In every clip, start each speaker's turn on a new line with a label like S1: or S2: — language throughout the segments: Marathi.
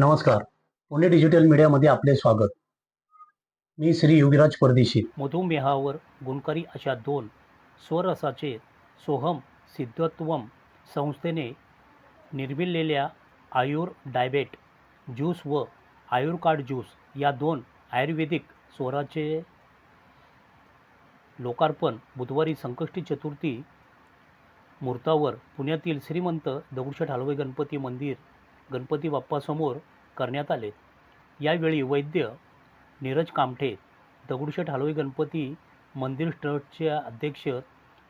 S1: नमस्कार. पुणे डिजिटल मीडियामध्ये आपले स्वागत. मी श्री युगराज परदेशी.
S2: मधुमेहावर गुणकारी अशा दोन स्वरसाचे सोहम सिद्धत्वम संस्थेने निर्मिलेल्या आयुर डायबेट ज्यूस व आयुर्कार्ड ज्यूस या दोन आयुर्वेदिक स्वराचे लोकार्पण बुधवारी संकष्टी चतुर्थी मुहूर्तावर पुण्यातील श्रीमंत दगडूशेठ हलवाई गणपती मंदिर गणपती बाप्पासमोर करण्यात आले. यावेळी वैद्य नीरज कामठे दगडूशेठ हलवाई गणपती मंदिर ट्रस्टचे अध्यक्ष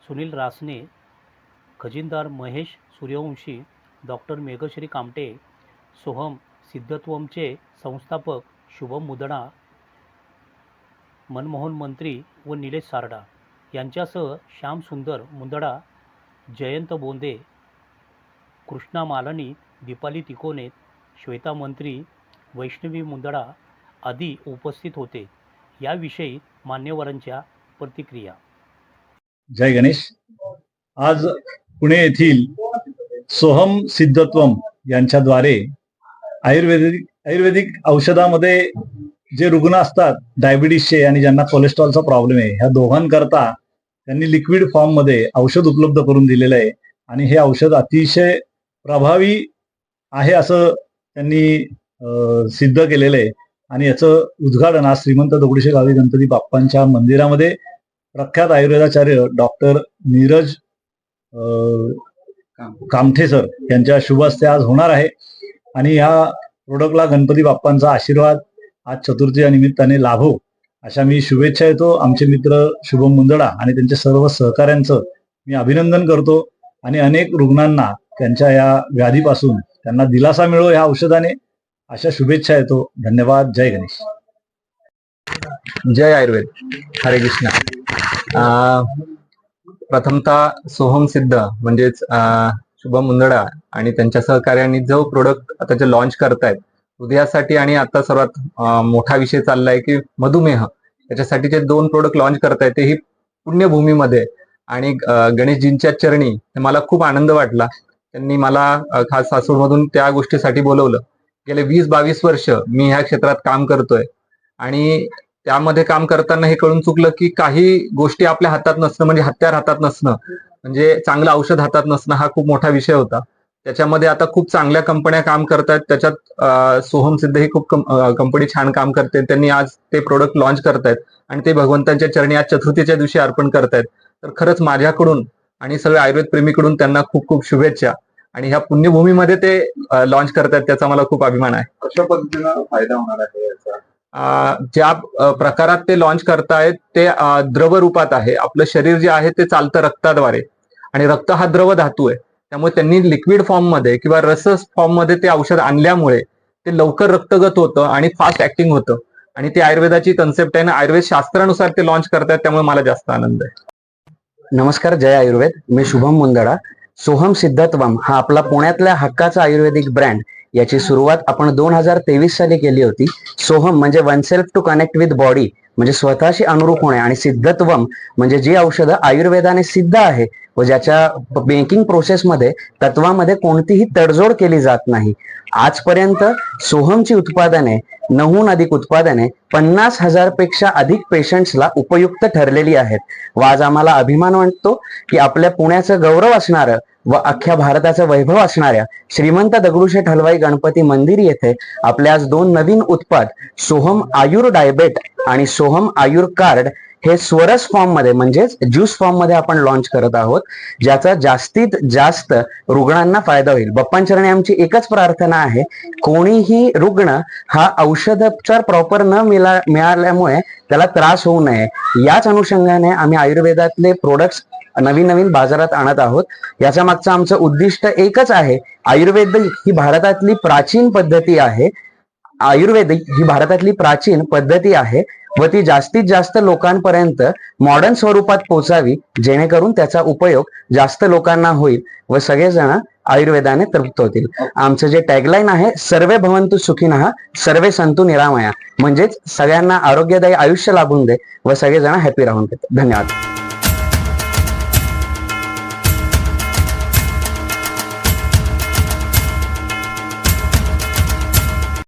S2: सुनील रासने खजिनदार महेश सूर्यवंशी डॉक्टर मेघश्री कामटे सोहम सिद्धत्वमचे संस्थापक शुभम मुदडा मनमोहन मंत्री व निलेश सारडा यांच्यासह श्याम सुंदर मुंदडा जयंत बोंदे कृष्णा मालनी दीपाली तिकोने श्वेता मंत्री वैष्णवी मुंदडा आदी उपस्थित होते. याविषयी मान्यवरांच्या प्रतिक्रिया.
S3: जय गणेश. आज पुणे येथील सोहम सिद्धत्वम यांच्याद्वारे आयुर्वेदिक आयुर्वेदिक औषधामध्ये जे रुग्ण असतात डायबिटीसचे आणि ज्यांना कोलेस्ट्रॉलचा प्रॉब्लेम आहे ह्या दोघांकरता त्यांनी लिक्विड फॉर्ममध्ये औषध उपलब्ध करून दिलेलं आहे. आणि हे औषध अतिशय प्रभावी आहे असं त्यांनी सिद्ध केलेलं आहे. आणि याचं उद्घाटन आज श्रीमंत दगडूशेठ गावी गणपती बाप्पांच्या मंदिरामध्ये प्रख्यात आयुर्वेदाचार्य डॉक्टर नीरज कामठे सर यांच्या शुभ हस्ते आज होणार आहे. आणि या प्रोडक्टला गणपती बाप्पांचा आशीर्वाद आज चतुर्थीच्या निमित्ताने लाभो अशा मी शुभेच्छा येतो आमचे मित्र शुभम मुंदडा आणि त्यांच्या सर्व सहकाऱ्यांचं मी अभिनंदन करतो. आणि अनेक रुग्णांना त्यांच्या या व्याधीपासून त्यांना दिलासा मिळो या औषधाने. अशा शुभेच्छा येतो. धन्यवाद. जय गणेश.
S4: जय आयुर्वेद. हरे कृष्णा. अं, प्रथमतः सोहम सिद्ध म्हणजेच शुभम मुंदडा आणि त्यांच्या सहकार्यांनी जो प्रोडक्ट आता जे लॉन्च करतायत हृदयासाठी आणि आता सर्वात मोठा विषय चाललाय की मधुमेह. त्याच्यासाठी जे दोन प्रोडक्ट लॉन्च करतायत ते ही पुण्यभूमीमध्ये. आणि गणेशजींच्या चरणी हे मला खूप आनंद वाटला. त्यांनी मला खास सासूरमधून त्या गोष्टीसाठी बोलवलं. गेले वीस बावीस वर्ष मी ह्या क्षेत्रात काम करतोय. आणि त्यामध्ये काम करताना हे कळून चुकलं की काही गोष्टी आपल्या हातात नसणं म्हणजे हत्यार हातात नसणं म्हणजे चांगलं औषध हातात नसणं हा खूप मोठा विषय होता. त्याच्यामध्ये आता खूप चांगल्या कंपन्या काम करतायत. त्याच्यात सोहम सिद्ध ही खूप कंपनी छान काम करते. त्यांनी आज ते प्रोडक्ट लॉन्च करतायत. आणि ते भगवंतांच्या चरणी आज चतुर्थीच्या दिवशी अर्पण करतायत. तर खरंच माझ्याकडून आणि सगळे आयुर्वेद प्रेमीकडून त्यांना खूप खूप शुभेच्छा. आणि ह्या पुण्यभूमीमध्ये ते लॉन्च करतायत त्याचा मला खूप अभिमान आहे.
S5: कशा पद्धतीनं फायदा होणार आहे याचा?
S4: ज्या प्रकारात ते लॉन्च करतायत ते द्रव रूपात आहे. आपलं शरीर जे आहे ते चालतं रक्ताद्वारे. आणि रक्त हा द्रव धातू आहे. त्यामुळे त्यांनी लिक्विड फॉर्ममध्ये किंवा रस फॉर्ममध्ये ते औषध आणल्यामुळे ते लवकर रक्तगत होतं आणि फास्ट ऍक्टिंग होतं. आणि ती आयुर्वेदाची कन्सेप्ट आहे ना आयुर्वेद शास्त्रानुसार ते लॉन्च करतायत त्यामुळे मला जास्त आनंद आहे.
S6: नमस्कार जय आयुर्वेद. मी शुभम मुंदडा. सोहम सिद्धत्वम हा आपला पुण्यातल्या हक्काचा आयुर्वेदिक ब्रँड याची सुरुवात आपण दोन हजार तेवीस साली केली होती. सोहम म्हणजे one self to connect with body म्हणजे स्वतःशी अनुरूप होणे आणि सिद्धत्वम म्हणजे जी औषधं आयुर्वेदाने सिद्ध आहे व ज्याच्या बँकिंग प्रोसेसमध्ये तत्वामध्ये कोणतीही तडजोड केली जात नाही. आजपर्यंत सोहमची उत्पादने नहून अधिक उत्पादने पन्नास हजारपेक्षा अधिक पेशंट्सला उपयुक्त ठरलेली आहेत. व आज आम्हाला अभिमान वाटतो की आपल्या पुण्याचं गौरव असणारं व अख्ख्या भारताचं वैभव असणाऱ्या श्रीमंत दगडूशेठ हलवाई गणपती मंदिर येथे आपल्या आज दोन नवीन उत्पाद सोहम आयुर डायबेट आणि सोहम आयुर कार्ड हे स्वरस फॉर्ममध्ये म्हणजेच ज्यूस फॉर्ममध्ये आपण लॉन्च करत आहोत ज्याचा जास्तीत जास्त रुग्णांना फायदा होईल. बप्पांचरणी आमची एकच प्रार्थना आहे कोणीही रुग्ण हा औषधोपचार प्रॉपर न मिळा मिळाल्यामुळे त्याला त्रास होऊ नये. याच अनुषंगाने आम्ही आयुर्वेदातले प्रोडक्ट्स नवीन नवीन बाजारात आणत आहोत. याच्या मागचं आमचं उद्दिष्ट एकच आहे आयुर्वेद ही भारतातली प्राचीन पद्धती आहे. आयुर्वेद ही भारतातली प्राचीन पद्धती आहे व ती जास्तीत जास्त लोकांपर्यंत मॉडर्न स्वरूपात पोहोचावी जेणेकरून त्याचा उपयोग जास्त लोकांना होईल व सगळेजण आयुर्वेदाने तृप्त होतील. आमचं जे टॅगलाईन आहे सर्वे भवंतु सुखिनः सर्वे संतु निरामया. म्हणजेच सगळ्यांना आरोग्यदायी आयुष्य लाभून दे व सगळेजण हॅपी राहून देत. धन्यवाद.